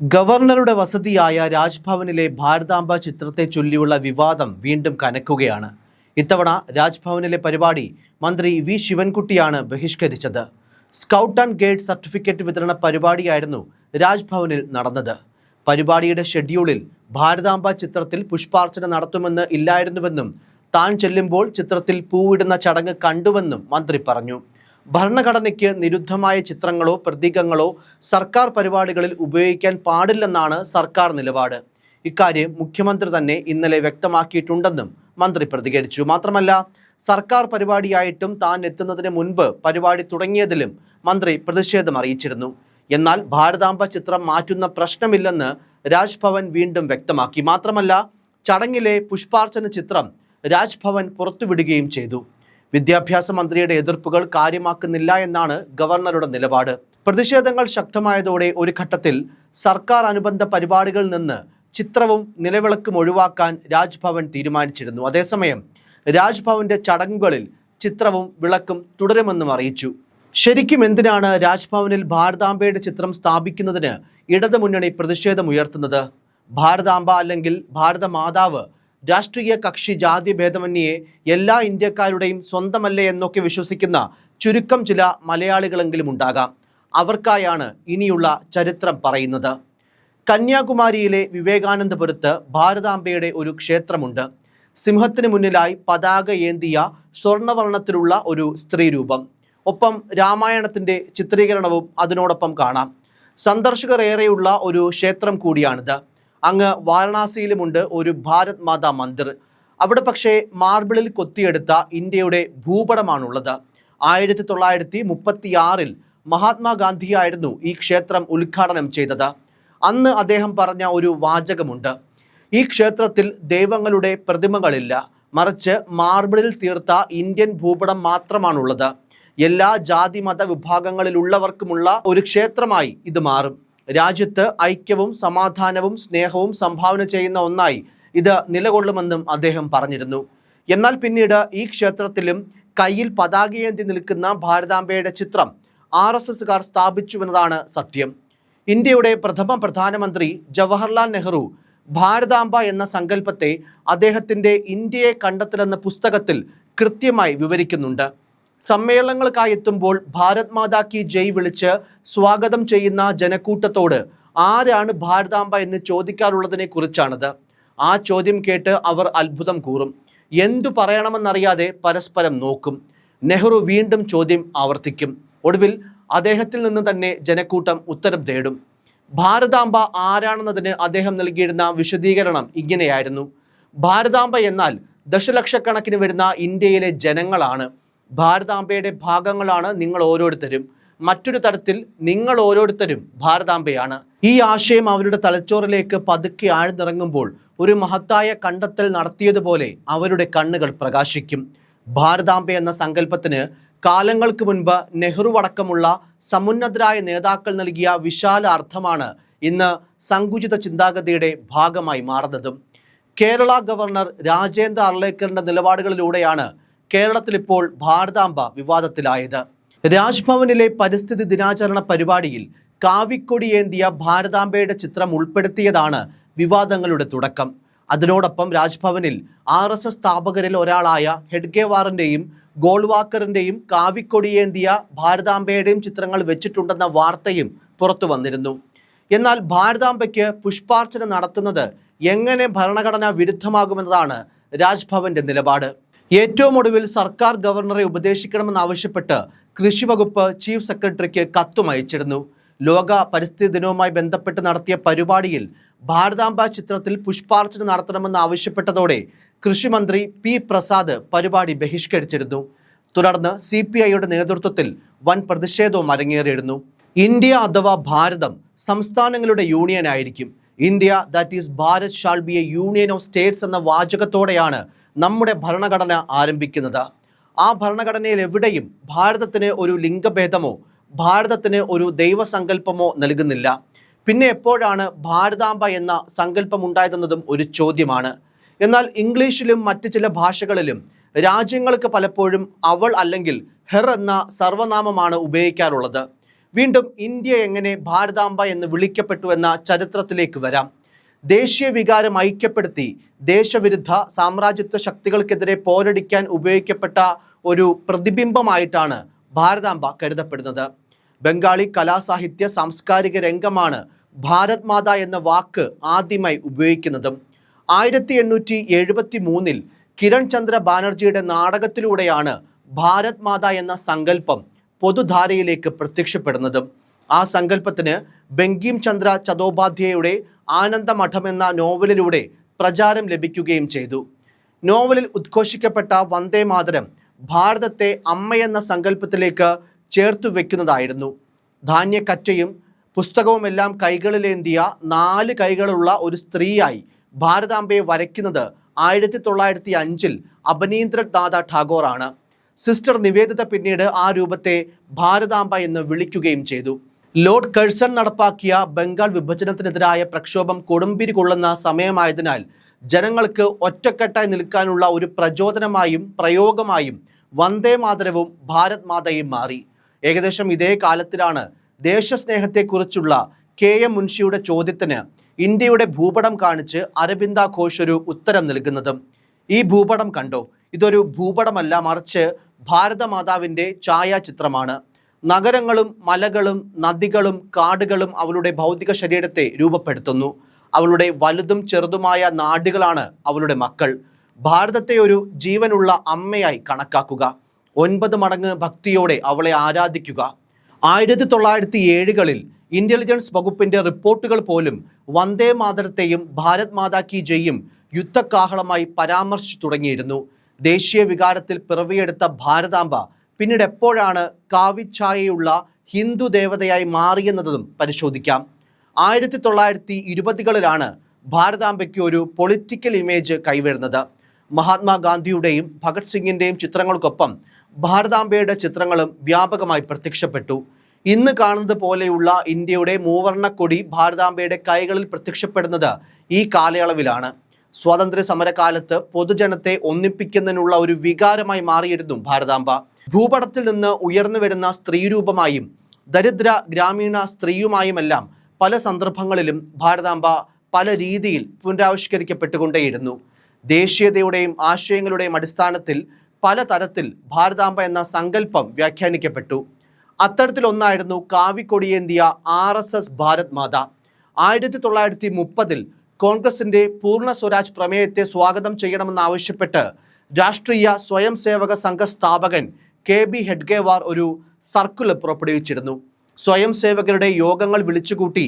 ഗവർണറുടെ വസതിയായ രാജ്ഭവനിലെ ഭാരതാംബ ചിത്രത്തെ ചൊല്ലിയുള്ള വിവാദം വീണ്ടും കനക്കുകയാണ്. ഇത്തവണ രാജ്ഭവനിലെ പരിപാടി മന്ത്രി വി ശിവൻകുട്ടിയാണ് ബഹിഷ്കരിച്ചത്. സ്കൗട്ട് ആൻഡ് ഗൈഡ് സർട്ടിഫിക്കറ്റ് വിതരണ പരിപാടിയായിരുന്നു രാജ്ഭവനിൽ നടന്നത്. പരിപാടിയുടെ ഷെഡ്യൂളിൽ ഭാരതാംബ ചിത്രത്തിൽ പുഷ്പാർച്ചന നടത്തുമെന്ന് ഇല്ലായിരുന്നുവെന്നും താൻ ചെല്ലുമ്പോൾ ചിത്രത്തിൽ പൂവിടുന്ന ചടങ്ങ് കണ്ടുവെന്നും മന്ത്രി പറഞ്ഞു. ഭരണഘടനയ്ക്ക് നിരുദ്ധമായ ചിത്രങ്ങളോ പ്രതീകങ്ങളോ സർക്കാർ പരിപാടികളിൽ ഉപയോഗിക്കാൻ പാടില്ലെന്നാണ് സർക്കാർ നിലപാട്. ഇക്കാര്യം മുഖ്യമന്ത്രി തന്നെ ഇന്നലെ വ്യക്തമാക്കിയിട്ടുണ്ടെന്നും മന്ത്രി പ്രതികരിച്ചു. മാത്രമല്ല സർക്കാർ പരിപാടിയായിട്ടും താൻ എത്തുന്നതിന് മുൻപ് പരിപാടി തുടങ്ങിയതിലും മന്ത്രി പ്രതിഷേധം അറിയിച്ചിരുന്നു. എന്നാൽ ഭാരതാംബ ചിത്രം മാറ്റുന്ന പ്രശ്നമില്ലെന്ന് രാജ്ഭവൻ വീണ്ടും വ്യക്തമാക്കി. മാത്രമല്ല ചടങ്ങിലെ പുഷ്പാർച്ചന ചിത്രം രാജ്ഭവൻ പുറത്തുവിടുകയും ചെയ്തു. വിദ്യാഭ്യാസ മന്ത്രിയുടെ എതിർപ്പുകൾ കാര്യമാക്കുന്നില്ല എന്നാണ് ഗവർണറുടെ നിലപാട്. പ്രതിഷേധങ്ങൾ ശക്തമായതോടെ ഒരു ഘട്ടത്തിൽ സർക്കാർ അനുബന്ധ പരിപാടികളിൽ നിന്ന് ചിത്രവും നിലവിളക്കും ഒഴിവാക്കാൻ രാജ്ഭവൻ തീരുമാനിച്ചിരുന്നു. അതേസമയം രാജ്ഭവന്റെ ചടങ്ങുകളിൽ ചിത്രവും വിളക്കും തുടരുമെന്നും അറിയിച്ചു. ശരിക്കും എന്തിനാണ് രാജ്ഭവനിൽ ഭാരതാംബയുടെ ചിത്രം സ്ഥാപിക്കുന്നതിന് ഇടതുമുന്നണി പ്രതിഷേധമുയർത്തുന്നത് ഭാരതാംബ അല്ലെങ്കിൽ ഭാരതമാതാവ് രാഷ്ട്രീയ കക്ഷി ജാതി ഭേദമന്യേ എല്ലാ ഇന്ത്യക്കാരുടെയും സ്വന്തമല്ലേ എന്നൊക്കെ വിശ്വസിക്കുന്ന ചുരുക്കം ചില മലയാളികളെങ്കിലും ഉണ്ടാകാം. അവർക്കായാണ് ഇനിയുള്ള ചരിത്രം പറയുന്നത്. കന്യാകുമാരിയിലെ വിവേകാനന്ദപുരത്ത് ഭാരതാംബയുടെ ഒരു ക്ഷേത്രമുണ്ട്. സിംഹത്തിന് മുന്നിലായി പതാക ഏന്തിയ സ്വർണവർണത്തിലുള്ള ഒരു സ്ത്രീരൂപം. ഒപ്പം രാമായണത്തിന്റെ ചിത്രീകരണവും അതിനോടൊപ്പം കാണാം. സന്ദർശകർ ഏറെയുള്ള ഒരു ക്ഷേത്രം കൂടിയാണിത്. അങ്ങ് വാരണാസിയിലുമുണ്ട് ഒരു ഭാരത് മാതാ മന്ദിർ. അവിടെ പക്ഷേ മാർബിളിൽ കൊത്തിയെടുത്ത ഇന്ത്യയുടെ ഭൂപടമാണുള്ളത്. ആയിരത്തി തൊള്ളായിരത്തി മുപ്പത്തിയാറിൽ മഹാത്മാഗാന്ധിയായിരുന്നു ഈ ക്ഷേത്രം ഉദ്ഘാടനം ചെയ്തത്. അന്ന് അദ്ദേഹം പറഞ്ഞ ഒരു വാചകമുണ്ട്. ഈ ക്ഷേത്രത്തിൽ ദൈവങ്ങളുടെ പ്രതിമകളില്ല. മറിച്ച് മാർബിളിൽ തീർത്ത ഇന്ത്യൻ ഭൂപടം മാത്രമാണുള്ളത്. എല്ലാ ജാതി മത വിഭാഗങ്ങളിലുള്ളവർക്കുമുള്ള ഒരു ക്ഷേത്രമായി ഇത് മാറും. രാജ്യത്ത് ഐക്യവും സമാധാനവും സ്നേഹവും സംഭാവന ചെയ്യുന്ന ഒന്നായി ഇത് നിലകൊള്ളുമെന്നും അദ്ദേഹം പറഞ്ഞിരുന്നു. എന്നാൽ പിന്നീട് ഈ ക്ഷേത്രത്തിലും കയ്യിൽ പതാകയേന്തി നിൽക്കുന്ന ഭാരതാംബയുടെ ചിത്രം ആർ എസ് എസുകാർ സ്ഥാപിച്ചുവെന്നതാണ് സത്യം. ഇന്ത്യയുടെ പ്രഥമ പ്രധാനമന്ത്രി ജവഹർലാൽ നെഹ്റു ഭാരതാംബ എന്ന സങ്കല്പത്തെ അദ്ദേഹത്തിന്റെ ഇന്ത്യയെ കണ്ടെത്തലെന്ന പുസ്തകത്തിൽ കൃത്യമായി വിവരിക്കുന്നുണ്ട്. സമ്മേളനങ്ങൾക്കായി എത്തുമ്പോൾ ഭാരത് മാതാ കി ജയ് വിളിച്ച് സ്വാഗതം ചെയ്യുന്ന ജനക്കൂട്ടത്തോട് ആരാണ് ഭാരതാംബ എന്ന് ചോദിക്കാറുള്ളതിനെ കുറിച്ചാണത്. ആ ചോദ്യം കേട്ട് അവർ അത്ഭുതം കൂറും. എന്തു പറയണമെന്നറിയാതെ പരസ്പരം നോക്കും. നെഹ്റു വീണ്ടും ചോദ്യം ആവർത്തിക്കും. ഒടുവിൽ അദ്ദേഹത്തിൽ നിന്ന് തന്നെ ജനക്കൂട്ടം ഉത്തരം തേടും. ഭാരതാംബ ആരാണെന്നതിന് അദ്ദേഹം നൽകിയിരുന്ന വിശദീകരണം ഇങ്ങനെയായിരുന്നു. ഭാരതാംബ എന്നാൽ ദശലക്ഷക്കണക്കിന് വരുന്ന ഇന്ത്യയിലെ ജനങ്ങളാണ്. ഭാരതാംബയുടെ ഭാഗങ്ങളാണ് നിങ്ങൾ ഓരോരുത്തരും. മറ്റൊരു തരത്തിൽ നിങ്ങൾ ഓരോരുത്തരും ഭാരതാംബയാണ്. ഈ ആശയം അവരുടെ തലച്ചോറിലേക്ക് പതുക്കെ ആഴ്ന്നിറങ്ങുമ്പോൾ ഒരു മഹത്തായ കണ്ടെത്തൽ നടത്തിയതുപോലെ അവരുടെ കണ്ണുകൾ പ്രകാശിക്കും. ഭാരതാംബ എന്ന സങ്കല്പത്തിന് കാലങ്ങൾക്ക് മുൻപ് നെഹ്റു അടക്കമുള്ള സമുന്നതരായ നേതാക്കൾ നൽകിയ വിശാല അർത്ഥമാണ് ഇന്ന് സങ്കുചിത ചിന്താഗതിയുടെ ഭാഗമായി മാറുന്നതും. കേരള ഗവർണർ രാജേന്ദ്ര അർലേക്കറിന്റെ നിലപാടുകളിലൂടെയാണ് കേരളത്തിൽ ഇപ്പോൾ ഭാരതാംബ വിവാദത്തിലായത്. രാജ്ഭവനിലെ പരിസ്ഥിതി ദിനാചരണ പരിപാടിയിൽ കാവിക്കൊടിയേന്തിയ ഭാരതാംബയുടെ ചിത്രം ഉൾപ്പെടുത്തിയതാണ് വിവാദങ്ങളുടെ തുടക്കം. അതിനോടൊപ്പം രാജ്ഭവനിൽ ആർ എസ് എസ് സ്ഥാപകരിൽ ഒരാളായ ഹെഡ്ഗേവാറിന്റെയും ഗോൾവാക്കറിന്റെയും കാവിക്കൊടിയേന്തിയ ഭാരതാംബയുടെയും ചിത്രങ്ങൾ വെച്ചിട്ടുണ്ടെന്ന വാർത്തയും പുറത്തു വന്നിരുന്നു. എന്നാൽ ഭാരതാംബയ്ക്ക് പുഷ്പാർച്ചന നടത്തുന്നത് എങ്ങനെ ഭരണഘടനാ വിരുദ്ധമാകുമെന്നതാണ് രാജ്ഭവന്റെ നിലപാട്. ഏറ്റവും ഒടുവിൽ സർക്കാർ ഗവർണറെ ഉപദേശിക്കണമെന്നാവശ്യപ്പെട്ട് കൃഷി വകുപ്പ് ചീഫ് സെക്രട്ടറിക്ക് കത്തും അയച്ചിരുന്നു. ലോക പരിസ്ഥിതി ദിനവുമായി ബന്ധപ്പെട്ട് നടത്തിയ പരിപാടിയിൽ ഭാരതാംബ ചിത്രത്തിൽ പുഷ്പാർച്ചന നടത്തണമെന്ന് ആവശ്യപ്പെട്ടതോടെ കൃഷിമന്ത്രി പി പ്രസാദ് പരിപാടി ബഹിഷ്കരിച്ചിരുന്നു. തുടർന്ന് സി പി ഐയുടെ നേതൃത്വത്തിൽ വൻ പ്രതിഷേധവും അരങ്ങേറിയിരുന്നു. ഇന്ത്യ അഥവാ ഭാരതം സംസ്ഥാനങ്ങളുടെ യൂണിയൻ ആയിരിക്കും India that is Bharat shall be a union of states എന്ന വാചകത്തോടെയാണ് നമ്മുടെ ഭരണഘടന ആരംഭിക്കുന്നത്. ആ ഭരണഘടനയിൽ എവിടെയും ഭാരതത്തിന് ഒരു ലിംഗഭേദമോ ഭാരതത്തിന് ഒരു ദൈവസങ്കല്പമോ നൽകുന്നില്ല. പിന്നെ എപ്പോഴാണ് ഭാരതാംബ എന്ന സങ്കല്പം ഉണ്ടായതെന്നതും ഒരു ചോദ്യമാണ്. എന്നാൽ ഇംഗ്ലീഷിലും മറ്റ് ചില ഭാഷകളിലും രാജ്യങ്ങൾക്ക് പലപ്പോഴും അവൾ അല്ലെങ്കിൽ ഹെർ എന്ന സർവനാമമാണ് ഉപയോഗിക്കാറുള്ളത്. വീണ്ടും ഇന്ത്യ എങ്ങനെ ഭാരതാംബ എന്ന് വിളിക്കപ്പെട്ടു എന്ന ചരിത്രത്തിലേക്ക് വരാം. ദേശീയ വികാരം ഐക്യപ്പെടുത്തി ദേശവിരുദ്ധ സാമ്രാജ്യത്വ ശക്തികൾക്കെതിരെ പോരടിക്കാൻ ഉപയോഗിക്കപ്പെട്ട ഒരു പ്രതിബിംബമായിട്ടാണ് ഭാരതാംബ കരുതപ്പെടുന്നത്. ബംഗാളി കലാസാഹിത്യ സാംസ്കാരിക രംഗമാണ് ഭാരത് മാത എന്ന വാക്ക് ആദ്യമായി ഉപയോഗിക്കുന്നതും. ആയിരത്തി എണ്ണൂറ്റി എഴുപത്തി മൂന്നിൽ കിരൺ ചന്ദ്ര ബാനർജിയുടെ നാടകത്തിലൂടെയാണ് ഭാരത് മാത എന്ന സങ്കല്പം പൊതുധാരയിലേക്ക് പ്രത്യക്ഷപ്പെടുന്നതും. ആ സങ്കല്പത്തിന് ബംഗീം ചന്ദ്ര ചതോപാധ്യായയുടെ ആനന്ദമഠം എന്ന നോവലിലൂടെ പ്രചാരം ലഭിക്കുകയും ചെയ്തു. നോവലിൽ ഉദ്ഘോഷിക്കപ്പെട്ട വന്ദേ മാതരം ഭാരതത്തെ അമ്മയെന്ന സങ്കല്പത്തിലേക്ക് ചേർത്തു വെക്കുന്നതായിരുന്നു. ധാന്യക്കറ്റയും പുസ്തകവുമെല്ലാം കൈകളിലേന്തിയ നാല് കൈകളുള്ള ഒരു സ്ത്രീയായി ഭാരതാംബയെ വരയ്ക്കുന്നത് ആയിരത്തി തൊള്ളായിരത്തി അഞ്ചിൽ അപനീന്ദ്രനാഥ ടാഗോറാണ്. സിസ്റ്റർ നിവേദിത പിന്നീട് ആ രൂപത്തെ ഭാരതാംബ എന്ന് വിളിക്കുകയും ചെയ്തു. ലോർഡ് കഴ്സൺ നടപ്പാക്കിയ ബംഗാൾ വിഭജനത്തിനെതിരായ പ്രക്ഷോഭം കൊടുമ്പിരി കൊള്ളുന്ന സമയമായതിനാൽ ജനങ്ങൾക്ക് ഒറ്റക്കെട്ടായി നിൽക്കാനുള്ള ഒരു പ്രചോദനമായും പ്രയോഗമായും വന്ദേ മാതരവും ഭാരത് മാതയും മാറി. ഏകദേശം ഇതേ കാലത്തിലാണ് ദേശസ്നേഹത്തെക്കുറിച്ചുള്ള കെ എം മുൻഷിയുടെ ചോദ്യത്തിന് ഇന്ത്യയുടെ ഭൂപടം കാണിച്ച് അരവിന്ദ ഘോഷ് ഒരു ഉത്തരം നൽകുന്നതും. ഈ ഭൂപടം കണ്ടോ? ഇതൊരു ഭൂപടമല്ല മറിച്ച് ഭാരതമാതാവിന്റെ ഛായാചിത്രമാണ്. നഗരങ്ങളും മലകളും നദികളും കാടുകളും അവളുടെ ഭൗതിക ശരീരത്തെ രൂപപ്പെടുത്തുന്നു. അവളുടെ വലുതും ചെറുതുമായ നാടുകളാണ് അവളുടെ മക്കൾ. ഭാരതത്തെ ഒരു ജീവനുള്ള അമ്മയായി കണക്കാക്കുക. ഒൻപത് മടങ്ങ് ഭക്തിയോടെ അവളെ ആരാധിക്കുക. ആയിരത്തി തൊള്ളായിരത്തി ഏഴുകളിൽ ഇന്റലിജൻസ് വകുപ്പിന്റെ റിപ്പോർട്ടുകൾ പോലും വന്ദേ മാതരത്തെയും ഭാരത് മാതാ കി ജയും യുദ്ധകാഹളമായി പരാമർശിച്ചു തുടങ്ങിയിരുന്നു. ദേശീയ വികാരത്തിൽ പിറവിയെടുത്ത ഭാരതാംബ പിന്നീട് എപ്പോഴാണ് കാവിച്ഛായയുള്ള ഹിന്ദു ദേവതയായി മാറിയെന്നതും പരിശോധിക്കാം. ആയിരത്തി തൊള്ളായിരത്തി ഇരുപതുകളിലാണ് ഭാരതാംബയ്ക്ക് ഒരു പൊളിറ്റിക്കൽ ഇമേജ് കൈവരുന്നത്. മഹാത്മാഗാന്ധിയുടെയും ഭഗത് സിംഗിന്റെയും ചിത്രങ്ങൾക്കൊപ്പം ഭാരതാംബയുടെ ചിത്രങ്ങളും വ്യാപകമായി പ്രത്യക്ഷപ്പെട്ടു. ഇന്ന് കാണുന്നത് പോലെയുള്ള ഇന്ത്യയുടെ മൂവർണ കൊടി ഭാരതാംബയുടെ കൈകളിൽ പ്രത്യക്ഷപ്പെടുന്നത് ഈ കാലയളവിലാണ്. സ്വാതന്ത്ര്യ സമരകാലത്ത് പൊതുജനത്തെ ഒന്നിപ്പിക്കുന്നതിനുള്ള ഒരു വികാരമായി മാറിയിരുന്നു ഭാരതാംബ. ഭൂപടത്തിൽ നിന്ന് ഉയർന്നു വരുന്ന സ്ത്രീരൂപമായും ദരിദ്ര ഗ്രാമീണ സ്ത്രീയുമായുമെല്ലാം പല സന്ദർഭങ്ങളിലും ഭാരതാംബ പല രീതിയിൽ പുനരാവിഷ്കരിക്കപ്പെട്ടുകൊണ്ടേയിരുന്നു. ദേശീയതയുടെയും ആശയങ്ങളുടെയും അടിസ്ഥാനത്തിൽ പല തരത്തിൽ ഭാരതാംബ എന്ന സങ്കല്പം വ്യാഖ്യാനിക്കപ്പെട്ടു. അത്തരത്തിലൊന്നായിരുന്നു കാവിക്കൊടിയേന്തിയ R S S Bharat Mata. ആയിരത്തി തൊള്ളായിരത്തി മുപ്പതിൽ കോൺഗ്രസിന്റെ പൂർണ സ്വരാജ് പ്രമേയത്തെ സ്വാഗതം ചെയ്യണമെന്നാവശ്യപ്പെട്ട് രാഷ്ട്രീയ സ്വയം സേവക സംഘ സ്ഥാപകൻ കെ ബി ഹെഡ്ഗേവാർ ഒരു സർക്കുലർ പുറപ്പെടുവിച്ചിരുന്നു. സ്വയം സേവകരുടെ യോഗങ്ങൾ വിളിച്ചുകൂട്ടി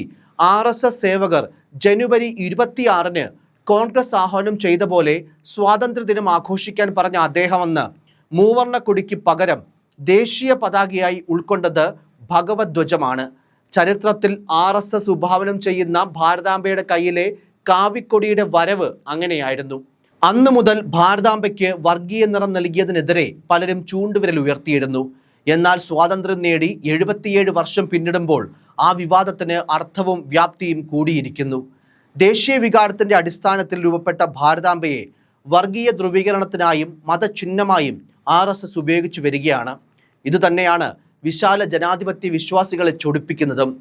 ആർ എസ് എസ് സേവകർ ജനുവരി ഇരുപത്തിയാറിന് കോൺഗ്രസ് ആഹ്വാനം ചെയ്ത പോലെ സ്വാതന്ത്ര്യദിനം ആഘോഷിക്കാൻ പറഞ്ഞ അദ്ദേഹം അന്ന് മൂവർണ കൊടിക്ക് പകരം ദേശീയ പതാകയായി ഉൾക്കൊണ്ടത് ഭഗവത്വജമാണ് ചരിത്രത്തിൽ ആർ എസ് എസ് വിഭാവനം ചെയ്യുന്ന ഭാരതാംബയുടെ കയ്യിലെ കാവിക്കൊടിയുടെ വരവ് അങ്ങനെയായിരുന്നു. അന്നു മുതൽ ഭാരതാംബയ്ക്ക് വർഗീയ നിറം നൽകിയതിനെതിരെ പലരും ചൂണ്ടുവിരൽ ഉയർത്തിയിരുന്നു. എന്നാൽ സ്വാതന്ത്ര്യം നേടി എഴുപത്തിയേഴ് വർഷം പിന്നിടുമ്പോൾ ആ വിവാദത്തിന് അർത്ഥവും വ്യാപ്തിയും കൂടിയിരിക്കുന്നു. ദേശീയ വികാരത്തിന്റെ അടിസ്ഥാനത്തിൽ രൂപപ്പെട്ട ഭാരതാംബയെ വർഗീയ ധ്രുവീകരണത്തിനായും മതചിഹ്നമായും ആർ എസ് എസ് ഉപയോഗിച്ചു വരികയാണ്. ഇതുതന്നെയാണ് വിശാല ജനാധിപത്യ വിശ്വാസികളെ ചൊടിപ്പിക്കുന്നതും.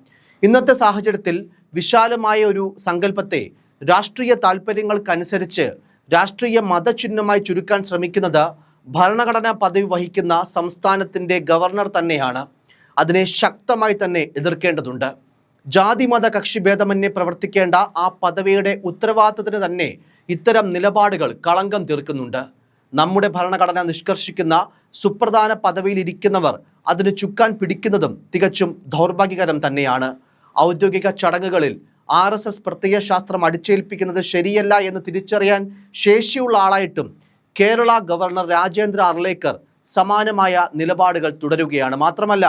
ഇന്നത്തെ സാഹചര്യത്തിൽ വിശാലമായ ഒരു സങ്കല്പത്തെ രാഷ്ട്രീയ താല്പര്യങ്ങൾക്കനുസരിച്ച് രാഷ്ട്രീയ മതചിഹ്നമായി ചുരുക്കാൻ ശ്രമിക്കുന്നത് ഭരണഘടനാ പദവി വഹിക്കുന്ന സംസ്ഥാനത്തിന്റെ ഗവർണർ തന്നെയാണ്. അതിനെ ശക്തമായി തന്നെ എതിർക്കേണ്ടതുണ്ട്. ജാതി മത കക്ഷി ഭേദമന്യേ പ്രവർത്തിക്കേണ്ട ആ പദവിയുടെ ഉത്തരവാദിത്തത്തിന് തന്നെ ഇത്തരം നിലപാടുകൾ കളങ്കം തീർക്കുന്നുണ്ട്. നമ്മുടെ ഭരണഘടന നിഷ്കർഷിക്കുന്ന സുപ്രധാന പദവിയിലിരിക്കുന്നവർ അതിന് ചുക്കാൻ പിടിക്കുന്നതും തികച്ചും ദൗർഭാഗ്യകരം തന്നെയാണ്. ഔദ്യോഗിക ചടങ്ങുകളിൽ ആർ എസ് എസ് പ്രത്യയശാസ്ത്രം അടിച്ചേൽപ്പിക്കുന്നത് ശരിയല്ല എന്ന് തിരിച്ചറിയാൻ ശേഷിയുള്ള ആളായിട്ടും കേരള ഗവർണർ രാജേന്ദ്ര അർലേക്കർ സമാനമായ നിലപാടുകൾ തുടരുകയാണ്. മാത്രമല്ല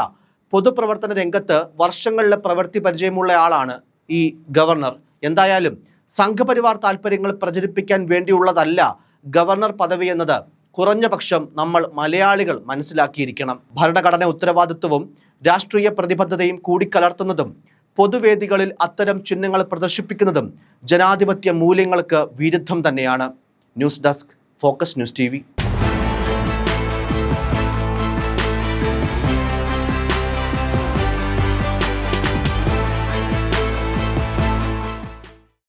പൊതുപ്രവർത്തന രംഗത്ത് വർഷങ്ങളിലെ പ്രവൃത്തി പരിചയമുള്ള ആളാണ് ഈ ഗവർണർ. എന്തായാലും സംഘപരിവാർ താല്പര്യങ്ങൾ പ്രചരിപ്പിക്കാൻ വേണ്ടിയുള്ളതല്ല ഗവർണർ പദവി എന്നത്. കുറഞ്ഞ പക്ഷം നമ്മൾ മലയാളികൾ മനസ്സിലാക്കിയിരിക്കണം. ഭരണഘടന ഉത്തരവാദിത്വവും രാഷ്ട്രീയ പ്രതിബദ്ധതയും കൂടിക്കലർത്തുന്നതും പൊതുവേദികളിൽ അത്തരം ചിഹ്നങ്ങൾ പ്രദർശിപ്പിക്കുന്നതും ജനാധിപത്യ മൂല്യങ്ങൾക്ക് വിരുദ്ധം തന്നെയാണ്. News desk focus news T